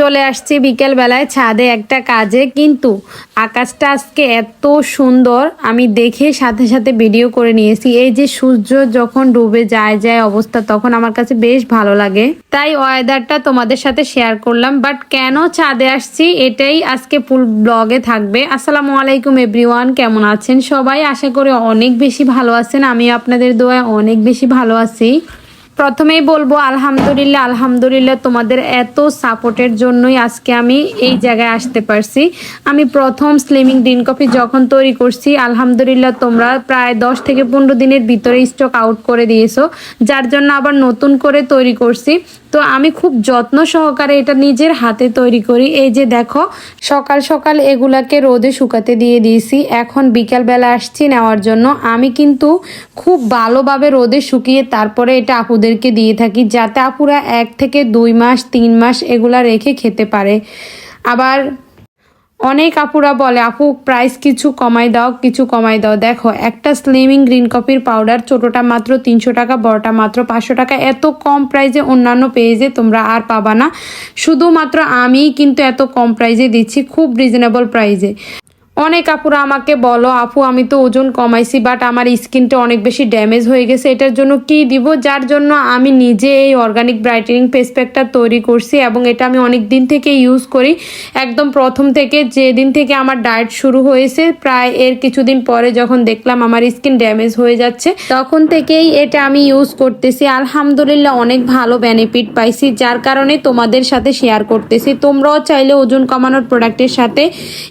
চলে আসছি বিকেল বেলায় ছাদে একটা কাজে। কিন্তু আকাশটা আজকে এত সুন্দর, আমি দেখে সাথে সাথে ভিডিও করে নিয়েছি। এই যে সূর্য যখন ডুবে যায় যায় অবস্থা, তখন আমার কাছে বেশ ভালো লাগে। তাই ওয়েদারটা তোমাদের সাথে শেয়ার করলাম। বাট কেন ছাদে আসছি এটাই আজকে ফুল ব্লগে থাকবে। আসসালামু আলাইকুম এভরিওয়ান কেমন আছেন সবাই? আশা করি অনেক বেশি ভালো আছেন। আমি আপনাদের দোয়া অনেক বেশি ভালো আছি। প্রথমেই বলব, আলহামদুলিল্লাহ আলহামদুলিল্লাহ তোমাদের এত সাপোর্টের জন্যই আজকে আমি এই জায়গায় আসতে পারছি। আমি প্রথম স্লিমিং গ্রিন কফি যখন তৈরি করছি, আলহামদুলিল্লাহ তোমরা প্রায় দশ থেকে পনেরো দিনের ভিতরে স্টক আউট করে দিয়েছ। যার জন্য আবার নতুন করে তৈরি করছি। তো আমি খুব যত্ন সহকারে এটা নিজের হাতে তৈরি করি। এই যে দেখো, সকাল সকাল এগুলাকে রোদে শুকাতে দিয়ে দিয়েছি। এখন বিকালবেলা আসছি নেওয়ার জন্য। আমি কিন্তু খুব ভালোভাবে রোদে শুকিয়ে তারপরে এটা আপুদেরকে দিয়ে থাকি যাতে আপুরা এক থেকে দুই মাস, তিন মাস এগুলা রেখে খেতে পারে। আবার অনেক আপুরা বলে, আপু প্রাইস কিছু কমাই দাও, কিছু কমাই দাও। দেখো, একটা স্লিমিং গ্রিন কফির পাউডার ছোটোটা মাত্র তিনশো টাকা, বড়টা মাত্র পাঁচশো টাকা। এত কম প্রাইজে অন্যান্য পেজে তোমরা আর পাবা না। শুধুমাত্র আমিই কিন্তু এত কম প্রাইজে দিচ্ছি, খুব রিজনেবল প্রাইসে অনেক আপুরা আমাকে বলো, আপু, আমি তো ওজন কমাইছি বাট আমার স্কিনটা অনেক বেশি ড্যামেজ হয়ে গেছে। এটার জন্য কি দিব? যার জন্য আমি নিজে এই অর্গানিক ব্রাইটেনিং ফেস প্যাকটা তৈরি করছি এবং এটা আমি অনেক দিন থেকে ইউজ করি। একদম প্রথম থেকে যেদিন থেকে আমার ডায়েট শুরু হয়েছে, প্রায় এর কিছুদিন পরে যখন দেখলাম আমার স্কিন ড্যামেজ হয়ে যাচ্ছে, তখন থেকেই এটা আমি ইউজ করতেছি। আলহামদুলিল্লাহ, অনেক ভালো বেনিফিট পাইছি, যার কারণে তোমাদের সাথে শেয়ার করতেছি। তোমরাও চাইলে ওজন কমানোর প্রোডাক্টের সাথে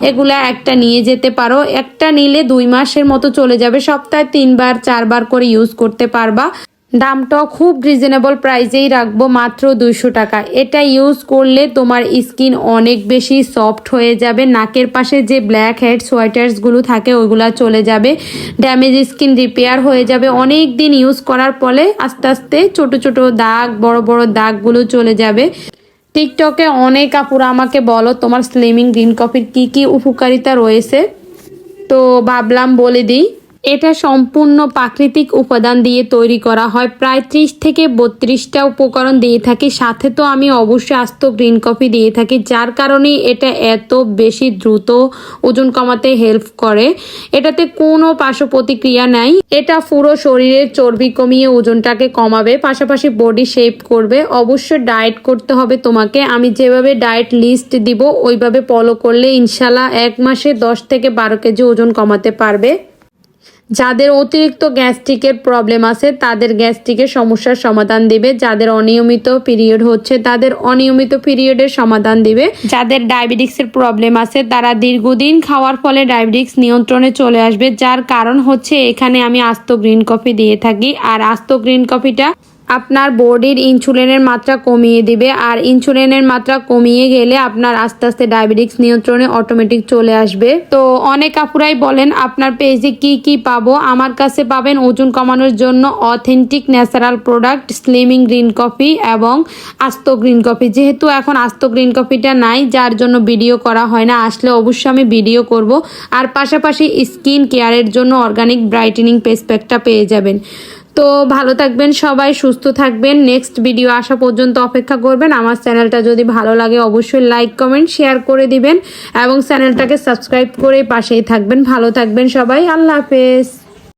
এগুলা একটা নিয়ে যেতে পারো। একটা নিলে দুই মাসের মতো চলে যাবে। সপ্তাহে তিনবার, চারবার করে ইউজ করতে পারবা। দামটাও খুব রিজনেবল প্রাইসেই রাখব মাত্র দুইশো টাকা। এটা ইউজ করলে তোমার স্কিন অনেক বেশি সফট হয়ে যাবে। নাকের পাশে যে ব্ল্যাক হেড সোয়েটার্সগুলো থাকে, ওইগুলা চলে যাবে। ড্যামেজ স্কিন রিপেয়ার হয়ে যাবে। অনেক দিন ইউজ করার ফলে আস্তে আস্তে ছোট ছোট দাগ, বড় বড় দাগগুলো চলে যাবে। টিকটকে অনেক আপুরা আমাকে বলো, তোমার স্লিমিং গ্রিন কফির কি কি উপকারিতা রয়েছে? তো ভাবলাম বলে দিই। এটা সম্পূর্ণ প্রাকৃতিক উপাদান দিয়ে তৈরি করা হয়। প্রায় ত্রিশ থেকে বত্রিশটা উপকরণ দিয়ে থাকি। সাথে তো আমি অবশ্যই আস্ত গ্রিন কফি দিয়ে থাকি, যার কারণে এটা এত বেশি দ্রুত ওজন কমাতে হেল্প করে। এটাতে কোনো পার্শ্ব প্রতিক্রিয়া নাই। এটা পুরো শরীরের চর্বি কমিয়ে ওজনটাকে কমাবে, পাশাপাশি বডি শেপ করবে। অবশ্যই ডায়েট করতে হবে তোমাকে। আমি যেভাবে ডায়েট লিস্ট দিব, ওইভাবে ফলো করলে ইনশাল্লাহ এক মাসে দশ থেকে বারো কেজি ওজন কমাতে পারবে। যাদের অতিরিক্ত গ্যাস্ট্রিকের প্রবলেম আছে, তাদের গ্যাস্ট্রিকের সমস্যার সমাধান দিবে। যাদের অনিয়মিত পিরিয়ড হচ্ছে, তাদের অনিয়মিত পিরিয়ডের সমাধান দিবে। যাদের ডায়াবেটিক্সের প্রবলেম আছে, তারা দীর্ঘদিন খাওয়ার ফলে ডায়াবেটিক্স নিয়ন্ত্রণে চলে আসবে। যার কারণ হচ্ছে, এখানে আমি আস্ত গ্রিন কফি দিয়ে থাকি। আর আস্ত গ্রিন কফিটা আপনার বডির ইনসুলিনের মাত্রা কমিয়ে দিবে, আর ইনসুলিনের মাত্রা কমিয়ে গেলে আপনার আস্তে আস্তে ডায়াবেটিক্স নিয়ন্ত্রণে অটোমেটিক চলে আসবে। তো অনেক আপুরাই বলেন, আপনার পেজে কি কি পাবো? আমার কাছে পাবেন ওজন কমানোর জন্য authentic natural product slimming green coffee এবং আস্ত গ্রিন কফি যেহেতু এখন আস্ত গ্রিন কফিটা নাই, যার জন্য ভিডিও করা হয় না, আসলে অবশ্যই আমি ভিডিও করব। আর পাশাপাশি স্কিন কেয়ারের জন্য অর্গানিক ব্রাইটেনিং পেস প্যাকটা পেয়ে যাবেন। তো ভালো থাকবেন সবাই, সুস্থ থাকবেন। নেক্সট ভিডিও আসা পর্যন্ত অপেক্ষা করবেন। আমার চ্যানেলটা যদি ভালো লাগে অবশ্যই লাইক কমেন্ট শেয়ার করে দিবেন এবং চ্যানেলটাকে সাবস্ক্রাইব করে পাশেই থাকবেন। ভালো থাকবেন সবাই। আল্লাহ হাফেজ।